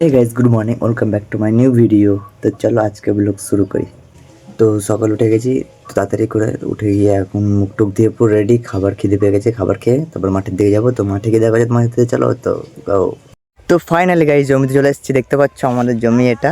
Hey guys good morning welcome back to my new video তো চলো আজকে blog শুরু করি। তো সকাল উঠে গেছি, তো তাড়াতাড়ি করে উঠে গিয়ে এখন মুখ টুক দিয়ে পুরো রেডি খাবার খিদে পেয়ে গেছে, খাবার খেয়ে তারপর মাঠের দিকে যাব। তো মাঠে গিয়ে দেখা যাচ্ছে মাঠে চলো, তো. তো ফাইনালি গাইজ জমিতে চলে এসেছি। দেখতে পাচ্ছ আমাদের জমি এটা।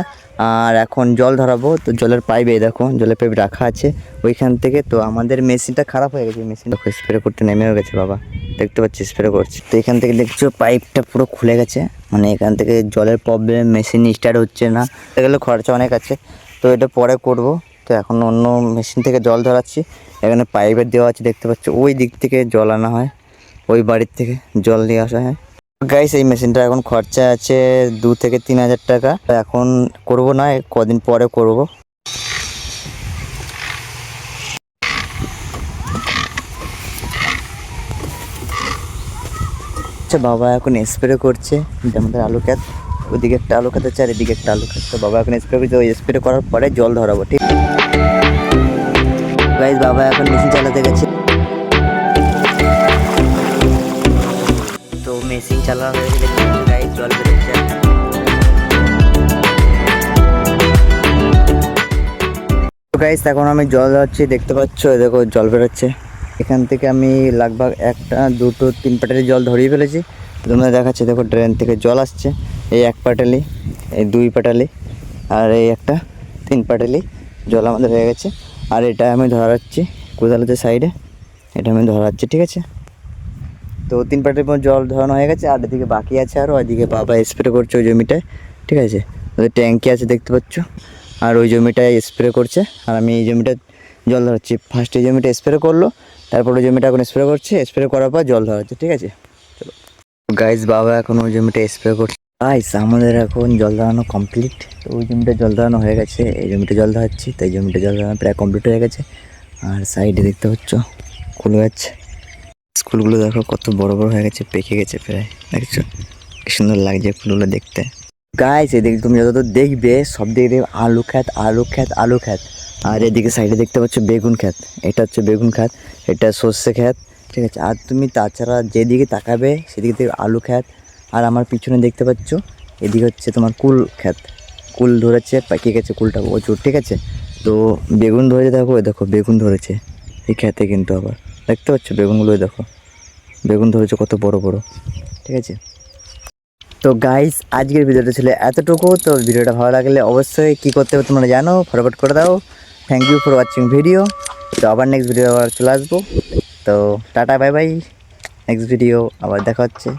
আর এখন জল ধরাবো। তো জলের পাইপে দেখো, জলের পাইপ রাখা আছে ওইখান থেকে। তো আমাদের মেশিনটা খারাপ হয়ে গেছে। মেশিনটা স্প্রে করতে নেমেও গেছে, বাবা। দেখতে পাচ্ছি স্প্রে করছে। তো এখান থেকে দেখছ পাইপটা পুরো খুলে গেছে। মানে এখান থেকে জলের প্রবলেম মেশিন স্টার্ট হচ্ছে না। এগুলো খরচা অনেক আছে। তো এটা পরে করব। তো এখন অন্য মেশিন থেকে জল ধরাচ্ছি। এখানে পাইপের দেওয়া আছে, দেখতে পাচ্ছ। ওই দিক থেকে জল আনা হয়। ওই বাড়ির থেকে জল নিয়ে আসা হয়। গাইস এই মেশিনটা এখন খরচা আছে দু থেকে তিন হাজার টাকা। এখন করব না কদিন পরে করব। আচ্ছা বাবা এখন স্প্রে করছে। আমাদের আলু ক্ষেত। ওদিকে একটা আলু আছে, আর এদিকে একটা আলু ক্ষেত। তো বাবা এখন স্প্রে করছে, ওই স্প্রে করার পরে জল ধরাবো, ঠিক? গাইস বাবা এখন মেশিন চালাতে গেছে। মেশিন চালানো হয়ে গেছে গাইস জল বেরোচ্ছে। গাইস এখন আমি জল যাচ্ছি দেখতে পাচ্ছ? দেখো, জল বেরোচ্ছে। এখান থেকে আমি লাগভাগ একটা, দুটো, তিন প্যাটেলি জল ধরিয়ে ফেলেছি। তোমরা দেখাচ্ছে, দেখো ড্রেন থেকে জল আসছে। এই এক প্যাটেলি এই দুই প্যাটেলি আর এই একটা, তিন প্যাটেলি জল আমাদের হয়ে গেছে। আর এটা আমি ধরাচ্ছি কোদালতে সাইডে এটা আমি ধরাচ্ছি, ঠিক আছে? তো তিন প্যাটের পর জল ধরানো হয়ে গেছে, আর এদিকে বাকি আছে আরও ওইদিকে বাবা স্প্রে করছে ওই জমিটায় ঠিক আছে? ওদের ট্যাঙ্কি আছে দেখতে পাচ্ছ, আর ওই জমিটায় স্প্রে করছে, আর আমি এই জমিটা জল ধরাচ্ছি ফার্স্ট এই জমিটা স্প্রে করল, তারপর ওই জমিটা এখন স্প্রে করছে স্প্রে করার পর জল ধরাচ্ছে ঠিক আছে? চলো। গাইস বাবা এখন ওই জমিটা স্প্রে করছে। গাইস আমাদের এখন জল ধরানো কমপ্লিট তো ওই জমিটা জল ধরানো হয়ে গেছে, এই জমিটা জল ধরাচ্ছি তো এই জমিটা জল ধরানো প্রায় কমপ্লিট হয়ে গেছে। আর সাইডে দেখতে পাচ্ছ ফুল গাছ স্কুলগুলো দেখো, কত বড় বড় হয়ে গেছে, পেকে গেছে প্রায়। দেখছ কি সুন্দর লাগছে ফুলগুলো দেখতে। গাইস এদিকে তুমি যতদূর দেখবে, সব দিকে দেখবে আলু খ্যাত আলু খ্যাত আলু খ্যাত আর এদিকে সাইডে দেখতে পাচ্ছ বেগুন খ্যাত এটা হচ্ছে বেগুন খ্যাত এটা সর্ষে খ্যাত ঠিক আছে? আর তুমি তাছাড়া যেদিকে তাকাবে, সেদিকে দেখবে আলু খ্যাত আর আমার পিছনে দেখতে পাচ্ছ, এদিকে হচ্ছে তোমার কুল খ্যাত কুল ধরেছে পাকিয়ে গেছে কুলটা প্রচুর, ঠিক আছে? তো বেগুন ধরেছে, দেখো দেখো, বেগুন ধরেছে। এই খ্যাতে কিন্তু আবার। দেখতে পাচ্ছ বেগুনগুলো ওই দেখো। বেগুন ধরেছে, কত বড় বড়। ঠিক আছে? তো গাইস আজকের ভিডিওটা ছিল এতটুকু। তো ভিডিওটা ভালো লাগলে অবশ্যই কী করতে হবে তোমরা জানো ফরওয়ার্ড করে দাও। Thank you for watching video তো আবার নেক্সট ভিডিও আবার চলে আসব। তো tata bye bye next video আবার দেখা হচ্ছে।